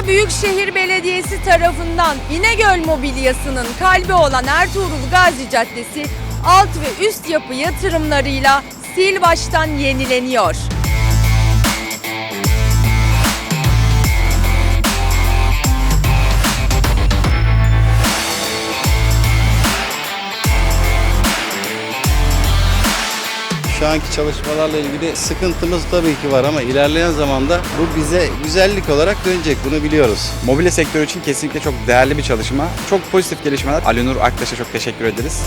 Manisa Büyükşehir Belediyesi tarafından İnegöl Mobilyası'nın kalbi olan Ertuğrul Gazi Caddesi alt ve üst yapı yatırımlarıyla sil baştan yenileniyor. Şu anki çalışmalarla ilgili sıkıntımız tabii ki var ama ilerleyen zamanda bu bize güzellik olarak dönecek bunu biliyoruz. Mobilya sektörü için kesinlikle çok değerli bir çalışma. Çok pozitif gelişmeler. Ali Nur Aktaş'a çok teşekkür ederiz.